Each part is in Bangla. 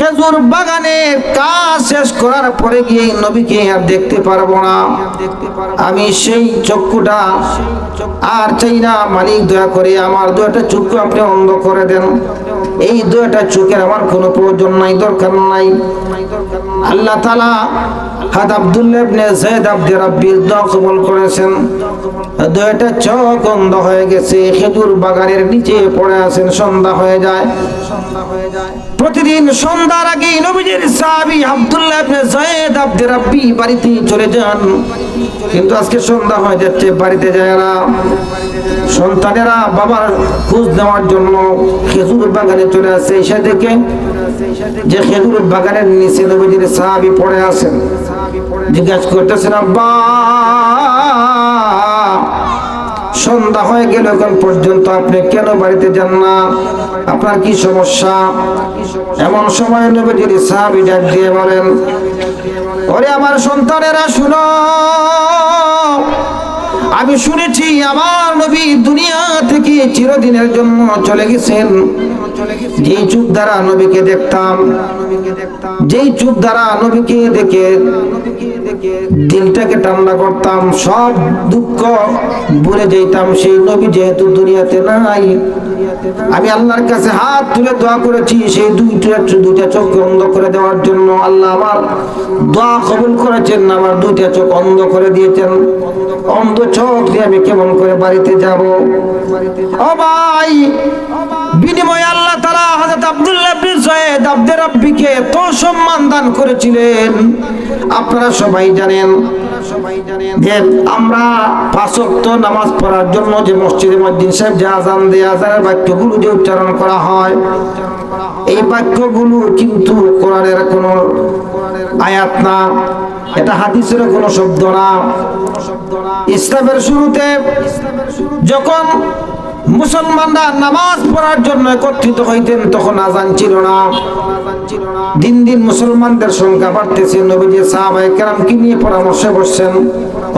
খেজুর বাগানে কাজ শেষ করার পরে গিয়ে নবীকে আর দেখতে পারব না। আমি সেই চক্ষুটা আর চাই না। মালিক, দয়া করে আমার দুটা চক্ষু আপনি অন্ধ করে দেন। এই দুটা চোখের আমার কোনো প্রয়োজন নাই, দরকার নাই। আল্লাহ তালা হাত আব্দুল্লাহ করেছেন। দুইটা চোখ অন্ধ হয়ে গেছে, খেজুর বাগানের নিচে পড়ে আছেন, সন্ধ্যা হয়ে যায়। প্রতিদিন সন্ধ্যার আগে নবীজির সাহাবী বাড়িতে চলে যান। কিন্তু আজকে সন্ধ্যা হয়ে যাচ্ছে, বাড়িতে যায় সন্তানেরা বাবার খোঁজ নেওয়ার জন্য খেজুর বাগানে চলে আসে এসে দেখে যে খেজুর বাগানের নিচে নবীজির সাহাবী পড়ে আছেন। জিজ্ঞাসা করতেছেন, আব্বা, সন্ধ্যা হয়ে গেল, এখন পর্যন্ত আপনি কেন বাড়িতে যান না? আপনার কি সমস্যা? এমন সময় নবীজির সাহাবী ডাক দিয়ে বলেন, ওরে আমার সন্তানেরা, শুনো। আমি শুনেছি, আমার নবী দুনিয়া থেকে চিরদিনের জন্য চলে গেছেন। যেই চুপ দ্বারা নবীকে দেখতাম, যেই চুপ দ্বারা নবীকে দেখে দিলটাকে ঠান্ডা করতাম, সব দুঃখ ভুলে যেতাম সেই নবী যেহেতু দুনিয়াতে নাই, আমি আল্লাহর কাছে হাত তুলে দোয়া করেছি সেই দুইটা দুইটা চোখ অন্ধ করে দেওয়ার জন্য। আল্লাহ আমার দোয়া কবুল করেছেন, আমার দুইটা চোখ অন্ধ করে দিয়েছেন। অন্ধ চোখ দিয়ে আমি কেমন করে বাড়িতে যাব? ও ভাই বিনিময়ে আল্লাহ তারা হযরত আব্দুল্লাহ ইবনে যায়েদ আব্দে রাব্বিকে এত সম্মান দান করেছিলেন। আপনারা সবাই জানেন আমরা নামাজ পড়ার জন্য যে বাক্যগুলো যে উচ্চারণ করা হয়, এই বাক্যগুলো কিন্তু কোরআনের কোনো আয়াত না, এটা হাদিসের কোনো শব্দ না। ইসলামের শুরুতে যখন মুসলমানরা নামাজ পড়ার জন্য একত্রিত হইতেন, তখন আজান ছিল না। দিন দিন মুসলমানদের সংখ্যা বাড়তেছে। নবীজি সাহাবাই কেরামকে নিয়ে পরামর্শ বসছেন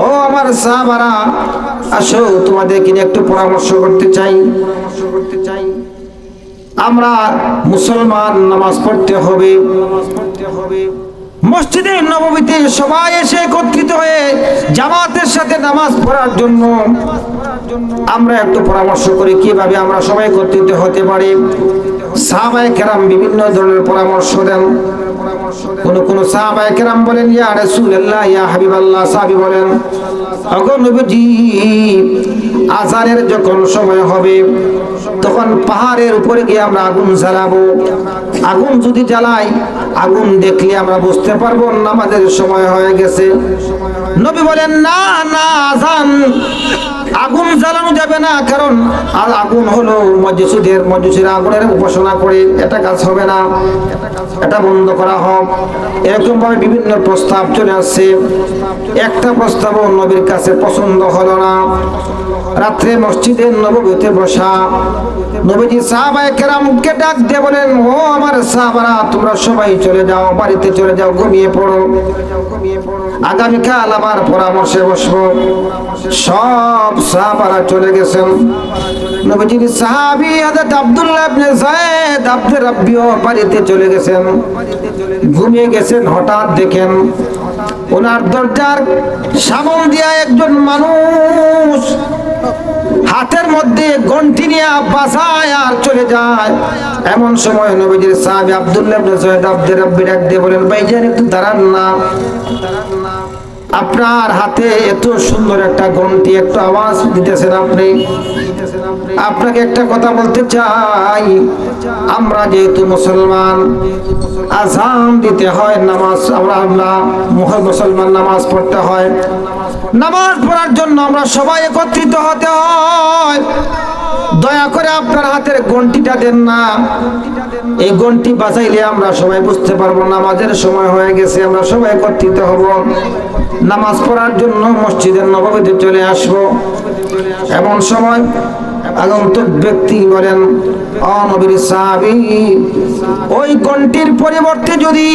ও আমার সাহাবারা, আসো তোমাদের কিনে একটু পরামর্শ করতে চাই। আমরা মুসলমান নামাজ পড়তে হবে নামাজ পড়তে হবে। মসজিদে নবমীতে সবাই এসে একত্রিত হয়ে জামাতের সাথে নামাজ পড়ার জন্য আমরা একটু পরামর্শ করি কীভাবে আমরা সবাই একত্রিত হতে পারি। কেরাম বিভিন্ন ধরনের পরামর্শ দেন। কোন কোন সাহাবায়ে কেরাম বলেন, ইয়া রাসূলুল্লাহ, ইয়া হাবিবাল্লাহ সাহাবী বলেন ওগো নবীজি যখন সময় হবে, তখন পাহাড়ের উপরে গিয়ে আমরা আগুন জ্বালাবো। আগুন যদি জ্বালাই আগুন দেখলে আমরা বুঝতে পারব নামাজের সময় হয়ে গেছে। নবী বলেন, না না, আজান, আগুন জ্বালানো যাবে না, কারণ আর আগুন হলো মজুসুদের মজুসির আগুনের উপাসনা করে এটা কাজ হবে না, এটা বন্ধ করা হোক। এরকম ভাবে বিভিন্ন প্রস্তাব চলে আসছে। একটা প্রস্তাব নবীর কাছে পছন্দ হলো না। রাত্রে মসজিদের নবগীতে বসা নবীজি সাহাবায়ে কেরামকে ডাক দিয়ে বলেন, ও আমার সাহাবারা, তোমরা সবাই চলে যাও, বাড়িতে চলে যাও, ঘুমিয়ে পড়ো। আগামীকাল আবার পরামর্শে বসবো। সব সাহাবারা চলে গেছেন। নবীজির সাহাবি হযরত আব্দুল্লাহ ইবনে যায়েদ আব্দে রাব্বিও বাড়িতে চলে গেছেন। ঘুমিয়ে গেছেন, হঠাৎ দেখেন ওনার দরজার সামন দিয়া একজন মানুষ হাতের মধ্যে গন্টি নিয়ে বাসায় আর চলে যায়। এমন সময় নবীজির সাহেব আব্দুল্লাহ সৈয়দ আব্দুল আব্দে রাব্বি ডাক দিয়ে বলেন, ভাইজান, একটু দাঁড়ান না। আপনার হাতে এত সুন্দর একটা ঘন্টি একটু আওয়াজ দিতেছেন আপনি। আপনাকে একটা কথা বলতে চাই। আমরা যেহেতু মুসলমান, আজান দিতে হয় নামাজ, আমরা আমরা মুসলমান নামাজ পড়তে হয়। নামাজ পড়ার জন্য আমরা সবাই একত্রিত হতে হয়। দয়া করে আপনার হাতের গন্টিটা দেন না। এই গন্টি বাজাইলে আমরা সবাই বুঝতে পারব, নামাজের সময় হয়ে গেছে, আমরা সবাই একত্রিত হব। নামাজ পড়ার জন্য মসজিদের নবমীতে চলে আসব। এমন সময় আগন্তুক ব্যক্তি বলেন অনবীর সাহাবী। ওই ঘন্টির পরিবর্তে যদি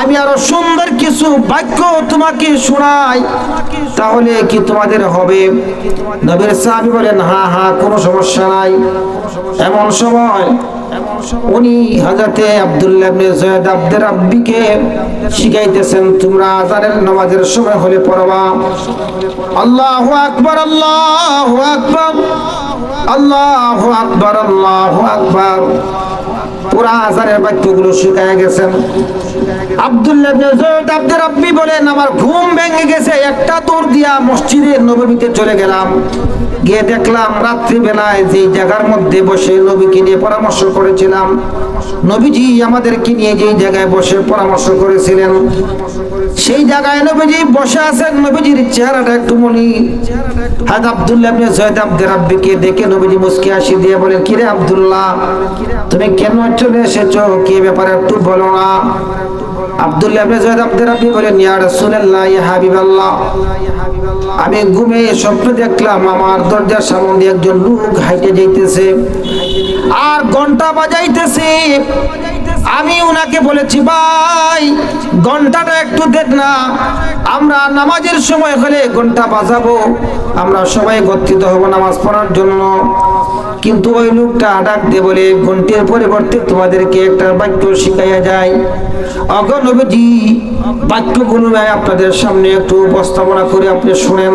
আমি আরও সুন্দর কিছু বাক্য তোমাকে শোনাই, তাহলে কি তোমাদের হবে? নবীর সাহাবি বলেন, হা হা, কোনো সমস্যা নাই। এমন সময় উনি হাজাতে আব্দুল্লাহ ইবনে জয়েদ আব্দুর রাব্বিকে শিখাইতেছেন, তোমরা আজানের নামাজের সময় হলে পড়বা। আল্লাহু আকবার আল্লাহু আকবার। আল্লাহু আকবার আল্লাহু আকবার। পুরা আজারের বাক্যগুলো শিখায় গেছেন। করেছিলেন, সেই জায়গায় নবীজি বসে আছেন। নবীজির চেহারাটা একটু মনি। হাজ আব্দুল্লাহ জয়েদ আব্দুর রাব্বিকে দেখে নবীজি মুস্কি হাসি দিয়ে বলেন, কিরে আব্দুল্লাহ, তুমি কেন চলে এসেছ? কি ব্যাপারে একটু বলো না। আব্দুল্লাহ ইবনে জয়েদ আব্দুর রাব্বি বলেন, ইয়া রাসূলুল্লাহ, ইয়া হাবিবাল্লাহ। আমি ঘুমে স্বপ্ন দেখলাম, আমার দরজার সামনে একজন লোক হাইটে যাইতেছে, আর ঘণ্টা বাজাইতেছে। আমি উনাকে বলেছি, ভাই, ঘন্টাটা একটু দেখ না। আমরা নামাজের সময় হলে ঘণ্টা বাজাবো। আমরা সবাই একত্রিত হব নামাজ পড়ার জন্য। কিন্তু ওই লোকটা ডাক দিয়ে বলে, ঘন্টির পরিবর্তে তোমাদেরকে একটা বাক্য শিখাইয়া যায় অগনবজি বাক্যগুলো আপনাদের সামনে একটু উপস্থাপনা করে আপনি শুনেন।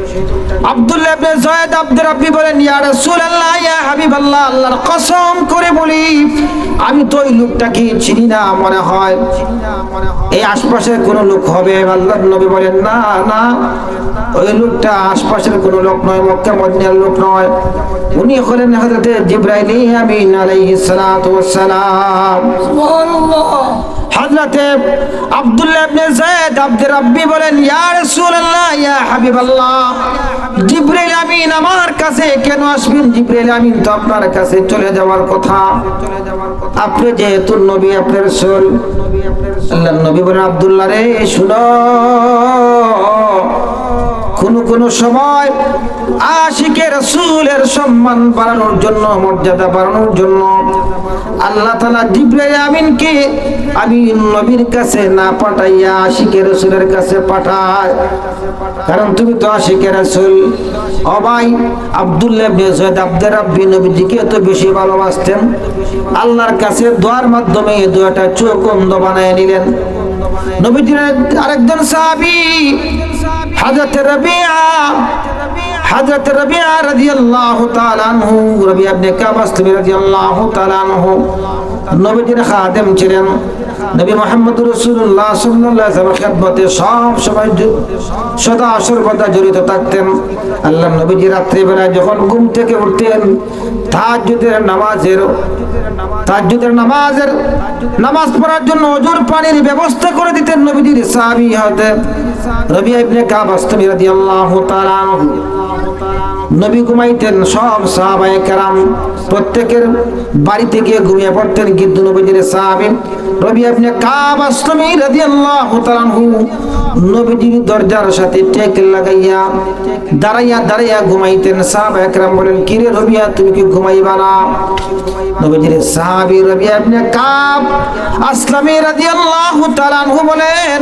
আব্দুল্লাহ ইবনে যায়েদ আব্দুর বলেন, ইয়া রাসূলুল্লাহ, ইয়া হাবিবাল্লাহ, আল্লাহর কসম করে বলি, আমি তো ওই লোকটাকে চিনি না মনে হয়। এই আশপাশের কোন লোক হবে? আল্লাহর নবী বলেন, না না, ওই লোকটা আশপাশের কোন লোক নয় মক্কা মদিনার লোক নয়। উনি হলেন হযরতে জিবরাইল আমিন আলাইহিস সালাতু ওয়াস সালাম। হযরতে আব্দুল্লাহ ইবনে যায়েদ আমিন আমার কাছে কেন আসবেন? জিবরাইল আমিন তো আপনার কাছে চলে যাওয়ার কথা। আপনি যেহেতু নবী আপনার রাসূল। আল্লাহর নবী বলেন, আব্দুল্লাহ রে, শুনো কোন কোনো সময় আশিকে রসুলের সম্মান বাড়ানোর জন্য, মর্যাদা বাড়ানোর জন্য আল্লাহ তালা জিব্রাইল আমিনকে আমি নবীর কাছে না পাঠাইয়া আশিকে রসুলের কাছে পাঠায়। কারণ তুমি তো আশিকে রসুল। অবাই আব্দুল্লাহ সৈয়দ আব্দুর রাব্বি নবীজিকে তো বেশি ভালোবাসতেন। আল্লাহর কাছে দোয়ার মাধ্যমে দোয়াটা চোখ অন্ধ বানায় নিলেন। নবীজির আরেকজন সাহাবী হযরত রাবিয়া হযরত রাবিয়া রাদিয়াল্লাহু তাআলা আনহু, রাবিয়া ইবনে কাব আসলামী রাদিয়াল্লাহু তাআলা আনহু, নবীজির খাদেম ছিলেন। নবী মুহাম্মদ আলাইহি ওয়াসাল্লামের খেদমতে সব সময় সদা সর্বদা জড়িত থাকতেন। আল্লাহ নবীজি রাত্রি বেলায় যখন ঘুম থেকে উঠতেন, তাহাজ্জুদের নামাজের তাহাজ্জুদের নামাজের নামাজ পড়ার জন্য অজুর পানির ব্যবস্থা করে দিতেন নবীজির সাহাবী হতে। রবি ইবনে কাব আস্তামি রাদিয়াল্লাহু তাআলা নবী ঘুমাইতেন, সব সাহাবায়ে কেরাম প্রত্যেকের বাড়িতে গিয়ে ঘুমিয়ে পড়তেন। কিন্তু নবীজির সাহাবী রবি ইবনে কাব আস্তামি রাদিয়াল্লাহু তাআলা আনহু। নবীজির দরজার সাথে টেক লাগাইয়া, দাঁড়াইয়া দাঁড়াইয়া ঘুমাইতেন। সাহাবায়ে কেরাম বলেন, কিরে রবিয়া, তুমি কি ঘুমাইবা না? নবীজির সাহাবী, রবিয়া, আপনি কাব আসলামী রাদিয়াল্লাহু তাআলা আনহু বলেন,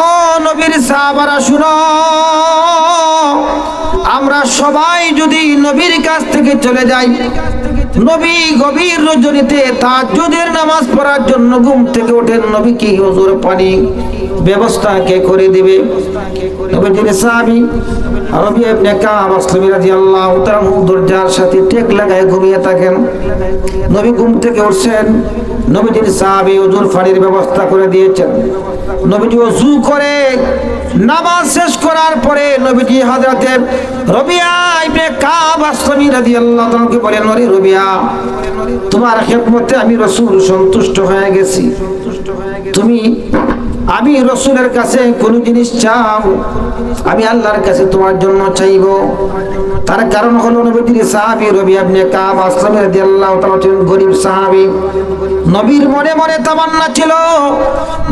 ও নবীর সাহাবারা, শুনো। আমরা সবাই যদি নবীর কাছ থেকে চলে যাই, নবী গভীর রজনীতে তাহাজ্জুদের নামাজ পড়ার জন্য ঘুম থেকে ওঠেন। নবী কি হুজুর পানি ব্যবস্থা কে করে দিবে? নবীজির সাহাবী রবি ইবনে কাব আসলামী রাদিয়াল্লাহু তাআলা দরজার সাথে টেক লাগায় ঘুমিয়ে থাকেন। নবী ঘুম থেকে উঠছেন নবীজির সাহাবী ওজুর পানির ব্যবস্থা করে দিয়েছেন। নবীজি ওযু করে নামাজ শেষ করার পরে নবীজি হযরতে রবিয়া ইবনে কাব আসলামী রাদিয়াল্লাহু তাআলাকে বলেন, ওরে রবিয়া, তোমার খেদমতে আমি রাসূল সন্তুষ্ট হয়ে গেছি। তুমি আমি রসুলের কাছে কোনো জিনিস চাও, আমি আল্লাহর কাছে তোমার জন্য চাইব। তার কারণ হলো নবীজির সাহাবী রবি আপনি কাব আসলাম ছিলেন গরিব সাহাবী। নবীর মনে মনে তামান্না ছিল,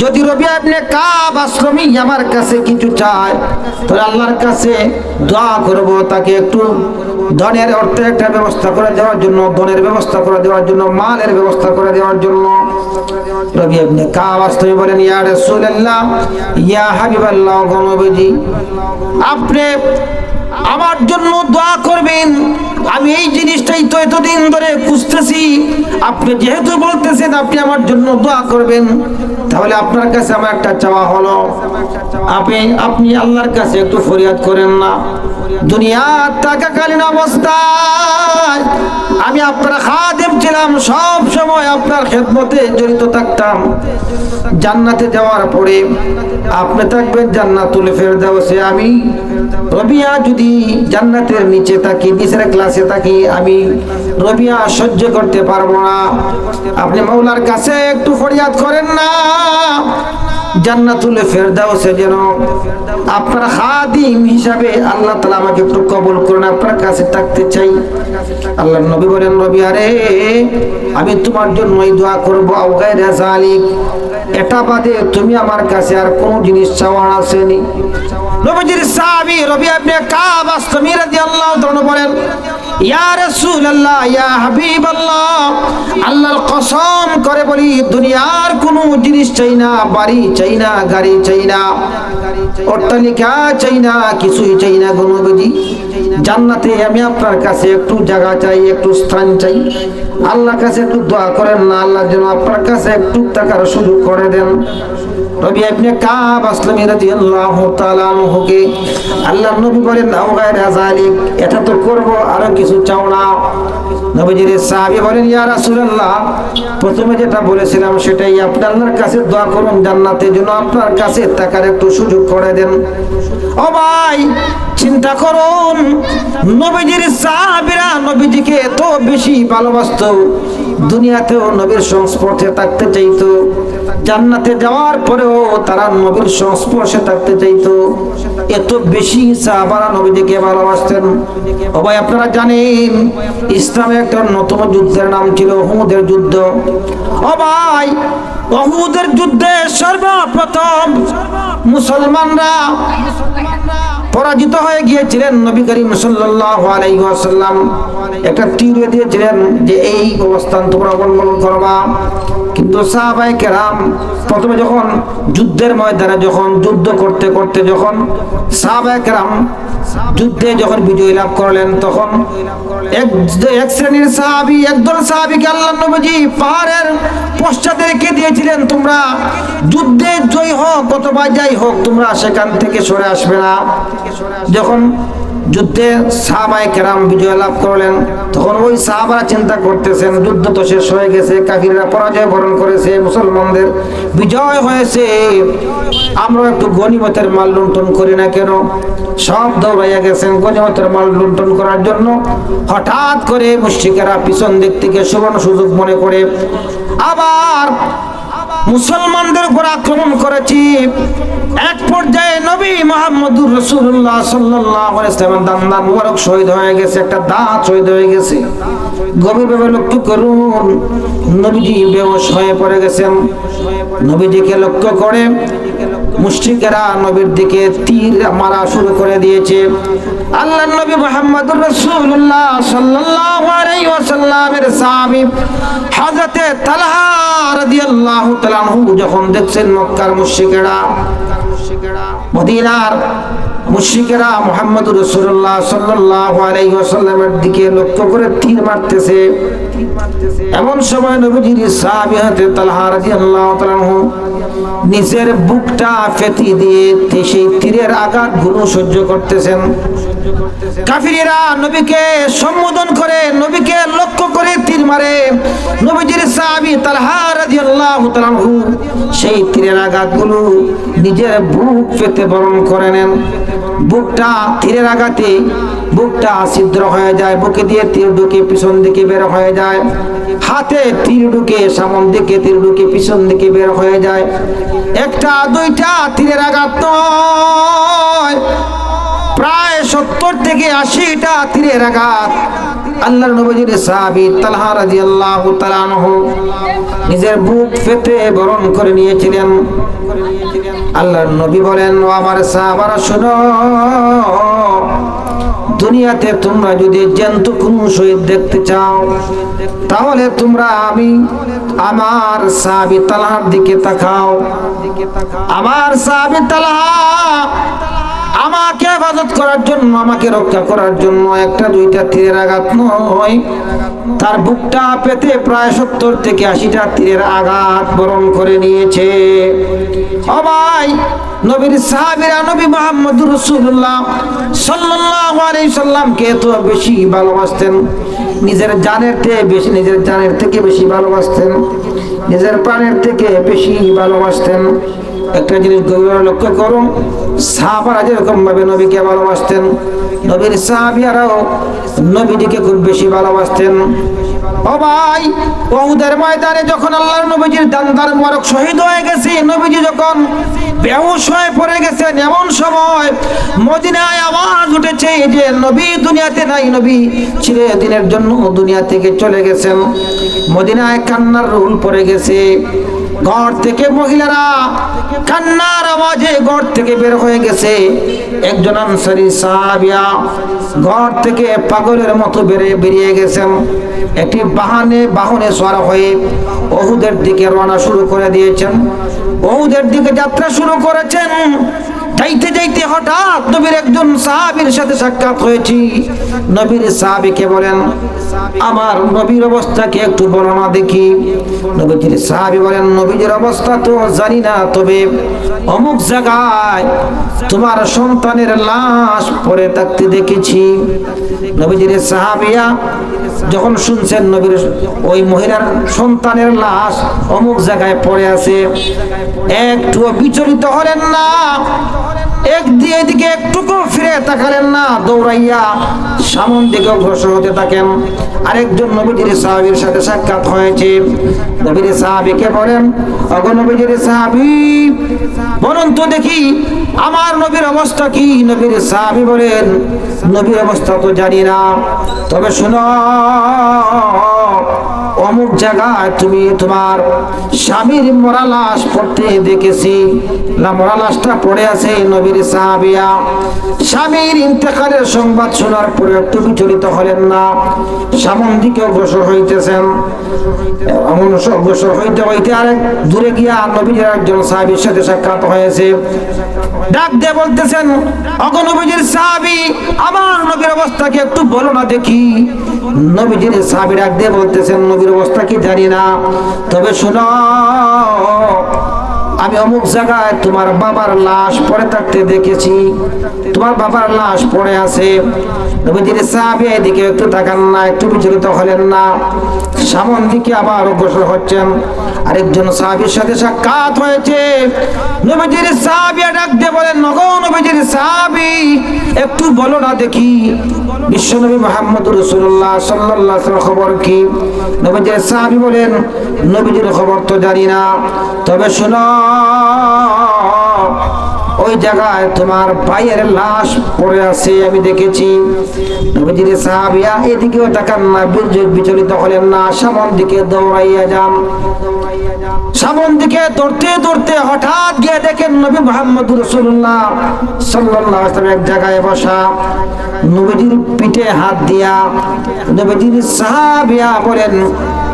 যদি রবি আপনি কাব আশ্রমী আমার কাছে কিছু চায়, তাহলে আল্লাহর কাছে দোয়া করব, তাকে একটু ধনের অর্থে একটা ব্যবস্থা করে দেওয়ার জন্য, ধনের ব্যবস্থা করে দেওয়ার জন্য, মালের ব্যবস্থা করে দেওয়ার জন্য। রবি আপনি কাব আশ্রমী বলেন, ইয়া রাসূলুল্লাহ, ইয়া হাবিবাল্লাহ গণবীজি আপনি আমার জন্য দোয়া করবেন। আমি এই জিনিসটাই তো এতদিন ধরে খুঁজতেছি। আপনি যেহেতু বলতেছেন, আপনি আমার জন্য দোয়া করবেন। তাহলে আপনার কাছে আমার একটা চাওয়া হলো। আপনি আপনি আল্লাহর কাছে একটু ফরিয়াদ করেন না। দুনিয়ার থাকাকালীন অবস্থায় আমি আপনার খাদেম ছিলাম, সব সময় আপনার খেদমতে জড়িত থাকতাম। জান্নাতে যাওয়ার পরে আপনি থাকবেন জান্নাতুল ফেরদাউসে। আমি রবিয়া যদি জান্নাতের নিচে থাকি, নিচের ক্লাসে থাকি, আমি রবিয়া সহ্য করতে পারব না। আপনি মাওলার কাছে একটু ফরিয়াদ করেন না। জান্নাতুল ফেরদাউসে যেন আপনার খাদিম হিসাবে আল্লাহ তাআলা আমাকে একটু কবুল করুন, আপনার কাছে থাকতে চাই। আল্লাহ নবী বলেন, রবি, আরে, আমি তোমার জন্য জন্যই দোয়া করব, আও গায়রা জালিক এটা বাদে তুমি আমার কাছে আর কোন জিনিস চাওয়ার আসেনি নবীজির সাহাবী রবি ইবনে কাব আসলামী রাদিয়াল্লাহু তাআলা বলেন কসম করে বলি, দুনিয়ার কোনো জিনিস চাই না, বাড়ি চাই না, গাড়ি চাই না, অট্টালিকা চাই না, কিছুই চাই না জান্নাতে আমি আপনার কাছে একটু জায়গা চাই, একটু স্থান চাই। আল্লাহর কাছে একটু দোয়া করেন না, আল্লাহ যেন আপনার কাছে একটু টাকার সুযোগ করে দেন। রবি ইবনে কাব আসলামী রাদিয়াল্লাহু তাআলা আনহুকে, আল্লাহর নবী বলেন আও গায়রা যালিক, এটা তো করব, আর কিছু চাও না। নবীজির সাহাবী বলেন, ইয়া রাসূলুল্লাহ, প্রথমে যেটা বলেছিলাম সেটাই আপনি আল্লাহর কাছে দোয়া করুন জান্নাতের জন্য আপনার কাছে টাকার একটু সুযোগ করে দেন। ও ভাই, চিন্তা করুন, নবীজির সাহাবীরা নবীজিকে এত বেশি ভালোবাসতো, দুনিয়াতেও নবীর সংস্পর্শে থাকতে চাইতো। জান্নাতে যাওয়ার পরেও তারা নবীর সংস্পর্শে থাকতে চাইতো। এত বেশি সাহাবারা নবীজিকে ভালোবাসতেন। ভাই, আপনারা জানেন, ইসলামে একটা নতুন যুদ্ধের নাম ছিল হুদের যুদ্ধ। ভাই অহুদের যুদ্ধে সর্বপ্রথম মুসলমানরা পরাজিত হয়ে গিয়েছিলেন নবী করিম সাল্লাম একটা তীর দিয়েছিলেন যে এই অবস্থান তোমরা অবলম্বন করবা। কিন্তু সাহাবাই কেরাম প্রথমে যখন যুদ্ধের ময়দানে যখন যুদ্ধ করতে করতে যখন সাহাবাই কেরাম যুদ্ধে যখন বিজয় লাভ করলেন তখন এক শ্রেণির সাহাবি, একদল সাহাবিকে আল্লাহ নবীজি পাহাড়ের পশ্চাতে রেখে দিয়েছিলেন, তোমরা যুদ্ধে জয় হোক অথবা যাই হোক, তোমরা সেখান থেকে সরে আসবে না। যখন যুদ্ধে সাহাবাই কেরাম বিজয় লাভ করলেন। তখন ওই সাহাবারা চিন্তা করতেছেন, যুদ্ধ তো শেষ হয়ে গেছে, কাফিররা পরাজয় বরণ করেছে, মুসলমানদের বিজয় হয়েছে। আমরা একটু গনিমতের মাল লুণ্ঠন করি না কেন? সব দৌড়াইয়া গেছেন গনিমতের মাল লুণ্ঠন করার জন্য। হঠাৎ করে মুশ্রিকেরা পিছন দিক থেকে সুবর্ণ সুযোগ মনে করে, আবার মুসলমানদের উপর আক্রমণ করেছি। এক পর্যায়ে নবী মোহাম্মদুর রসুল্লাহ সাল্লাম দান দান মুবারক শহীদ হয়ে গেছে, একটা দাঁত শহীদ হয়ে গেছে। গভীরভাবে লক্ষ্য করুন, নবীজি বেহস হয়ে পড়ে গেছেন। নবীজিকে লক্ষ্য করে মুশরিকেরা নবীর দিকে তীর মারা শুরু করে দিয়েছে। আল্লাহ নবী মুহাম্মদুর রাসূলুল্লাহ সাল্লাল্লাহু আলাইহি ওয়াসাল্লামের সাহাবী হযরতে তালহা রাদিয়াল্লাহু তাআলা আনহু যখন দেখছেন মক্কার মুশরিকেরা, মদিনার মুশরিকেরা মুহাম্মদুর রাসূলুল্লাহ সাল্লাল্লাহু আলাইহি ওয়াসাল্লামের দিকে লক্ষ্য করে তীর মারতেছে। এমন সময় নবীজির সাহাবী হতে তালহা রাদিয়াল্লাহু তাআলা আনহু নিজের বুকটা ফেতি দিয়ে সেই তীরের আঘাতগুলো সহ্য করতেছেন। কাফিরেরা নবীকে সম্বোধন করে, নবীকে লক্ষ্য করে তীর মারে। নবীজির সাহাবী তালহা রাদিয়াল্লাহু তাআলা আনহু সেই তীরের আঘাতগুলো নিজের বুক পেতে বরণ করে নেন। বুকটা তীরের আঘাতে, বুকটা ছিদ্র হয়ে যায়, বুকে দিয়ে তীর ঢুকে পিছন দিকে বের হয়ে যায়। হাতে তীর ঢুকে সামন দিকে তীর ঢুকে পিছন দিকে বের হয়ে যায়। একটা, দুইটা, তীরের আঘাত নয়। প্রায় সত্তর থেকে আশিটা তীরের আঘাত। আল্লাহর নবীজির সাহাবী তালহা রাদিয়াল্লাহু তাআলা আনহু নিজের বুক ফেটে বরণ করে নিয়েছিলেন। আল্লাহর নবী বলেন, ও আমার সাহাবারা, শোনো। দুনিয়াতে তোমরা যদি জ্যান্ত কোনো শহীদ দেখতে চাও, তাহলে তোমরা আমি, আমার সাহাবি তালহার দিকে তাকাও। আমার সাহাবি তালহা আমাকে হেফাজত করার জন্য, আমাকে রক্ষা করার জন্য একটা, দুইটা তীরের আঘাত নয়। তার বুকটা পেতে প্রায় সত্তর থেকে আশিটা তীরের আঘাত বরণ করে নিয়েছে। সবাই নবীর সাহাবিরা, নবী মোহাম্মদ রসুল্লাহ সাল্লাল্লাহু আলাইহি সাল্লামকে তো বেশি ভালোবাসতেন। নিজের জানের থেকে বেশি, নিজের জানের থেকে বেশি ভালোবাসতেন। নিজের প্রাণের থেকে বেশি ভালোবাসতেন। একটা জিনিস গভীর লক্ষ্য করুন সাহাবারা যেরকম ভাবে নবীকে ভালোবাসতেন। নবীর সাহাবিয়ারাও নবীজিকে খুব বেশি ভালোবাসতেন। ও যখন আল্লাহর নবীজির মোবারক শহীদ হয়ে গেছে যখন পড়ে গেছেন, এমন সময় মদিনায় উঠেছে যে, নবী দুনিয়াতে নবী চিরে দিনের জন্য দুনিয়া থেকে চলে গেছেন। মদিনায় কান্নার রুল পড়ে গেছে। ঘর থেকে মহিলারা কান্নার আওয়াজে ঘর থেকে বের হয়ে গেছে। একজন আনসারি সাহাবিয়া ঘর থেকে পাগলের মতো বেরে বেরিয়ে গেছেন। একটি বাহানে বাহনে সর হয়ে ওহুদের দিকে রওনা শুরু করে দিয়েছেন। ওহুদের দিকে যাত্রা শুরু করেছেন। যাইতে যাইতে হঠাৎ নবীর একজন সাহাবীর সাথে সাক্ষাৎ হয়েছি। নবীর সাহাবীকে বলেন, আমার নবীর অবস্থাকে একটু বর্ণনা দেখি। নবীজির সাহাবী বলেন, নবীজির অবস্থা তো জানি না, তবে অমুক জায়গায় তোমার সন্তানের লাশ পড়ে থাকতে দেখেছি। নবীজির সাহাবিয়া যখন শুনছেন নবীর ওই মহিলার সন্তানের লাশ অমুক জায়গায় পড়ে আছে একটু বিচলিত হলেন না। এক দিয়ে এদিকে একটুকু ফিরে তাকালেন না, দৌড়াইয়া সামন দিকে অগ্রসর হতে থাকেন। আরেকজন নবীজির সাহাবীর সাথে সাক্ষাৎ হয়েছে। নবীর সাহাবীকে বলেন, অগো নবীজির সাহাবী বলুন তো দেখি আমার নবীর অবস্থা কি? নবীর সাহাবী বলেন, নবীর অবস্থা তো জানি না। তবে শোনো অমুক জায়গায় তুমি তোমার স্বামীর মরা লাশ পড়তে দেখেছি। না মরা লাশটা পড়ে আছে নবীর সাহাবিয়া স্বামীর ইন্তেকালের সংবাদ শোনার পরে একটু বিচলিত হলেন না। সামন দিকে অগ্রসর হইতেছেন। এমন অগ্রসর হইতে হইতে আরেক দূরে গিয়া নবীর একজন সাহাবির সাথে সাক্ষাৎ হয়েছে। ডাক দিয়ে বলতেছেন অগনবীজির সাহাবি, আমার নবীর অবস্থাকে একটু বলো না দেখি। নবীজির সাহাবি ডাক দিয়ে বলতেছেন নবীর অবস্থা কি জানি না। তবে শোনো আমি অমুক জায়গায় তোমার বাবার লাশ পড়ে থাকতে দেখেছি। তোমার বাবার লাশ পড়ে আছে। এদিকে একটু না, একটু হলেন না। দিকে আবার হয়েছে। বলেন একটু বলো না দেখি। বিশ্বনবী মোহাম্মদ রসুল্লাহ সাল্লাহ খবর কি? নবীজির সাহাবি বলেন, নবীজির খবর তো জানি না। তবে শোনো ওই জায়গায় তোমার ভাইয়ের লাশ পড়ে আছে, আমি দেখেছি। নবীজির সাহাবিয়া এদিকেও তাকান না বীর্য বিচলিত হলেন না, সামন দিকে দৌড়াইয়া যান। সামন দিকে দৌড়তে দৌড়তে হঠাৎ গিয়ে দেখেন নবী মোহাম্মদ রসুল্লাহ ওয়াসাল্লাম এক জায়গায় বসা। নবীজির পিঠে হাত দিয়া নবীজির সাহাবিয়া বলেন